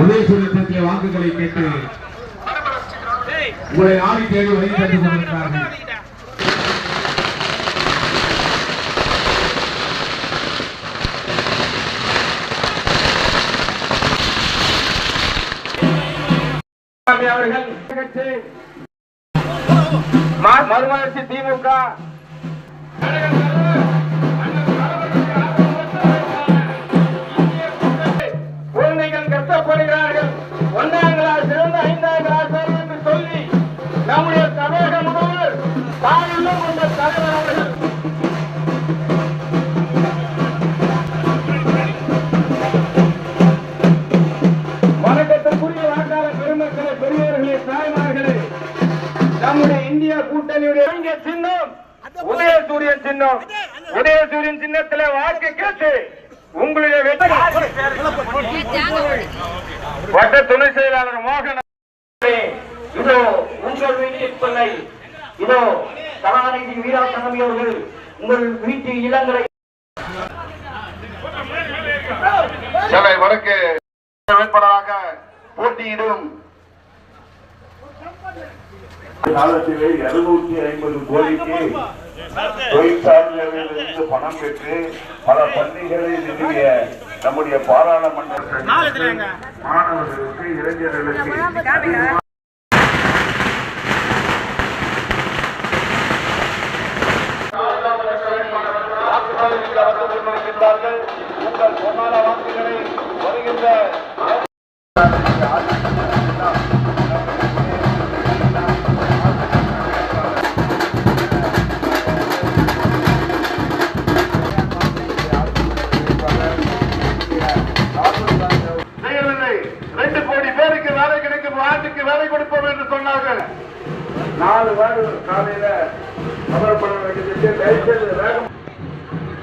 உதயசூரியத்திலே வாக்குகளை கேட்டு உங்களை ஆடி தேடி வழி தந்து கொண்டிருக்கிறார்கள். அவர்கள் மறுமலர்ச்சி திமுக. தாயுள்ளம் கொண்ட தலைவர் அவர்கள். வணக்கத்திற்குரிய வாக்காள பெருமக்களே பெரியவர்களே தாய்மார்களே நம்முடைய இந்திய கூட்டணியுடைய இங்கே சின்னம் உதயசூரியன் சின்னம் உதயசூரியன் சின்னத்திலே வாக்கு கேட்டு உங்களுடைய வெற்றி. வட்ட துணை செயலாளர் மோகன் இதோ உங்கள் வீட்டில் பிள்ளை இதோ கலாநிதி வீராசாமி அவர்கள் உங்கள் வீட்டு இளங்கலை சென்னை வடக்கு வேட்பாளராக போட்டியிடும் காலத்திலே இருநூத்தி ஐம்பது கோடிக்கு தொழிற்சாலைகளிலிருந்து பணம் பெற்று பல பள்ளிகளை நிறுவிய நம்முடைய பாராளுமன்ற மாணவர்களுக்கு இளைஞர்களுக்கு வந்து கொண்டிருக்கின்றார்கள் உங்கள் பொன்னான வாக்குகளை வருகின்ற வேலை கிடைக்கும் ஆண்டுக்கு வேலை கொடுப்போம் என்று சொன்னார்கள். நாலு வார்டு காலையில அமரப்பட வேண்டியது வேகம்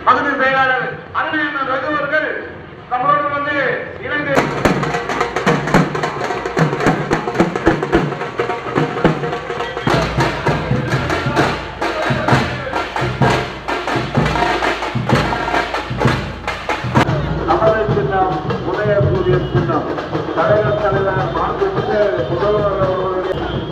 பகுதி செயலாளர் அருமையான ரகுவர்கள் நம்மளோடு வந்து இணைந்து தலைவர் தலைவர் மாண்புமிகு முதல்வர்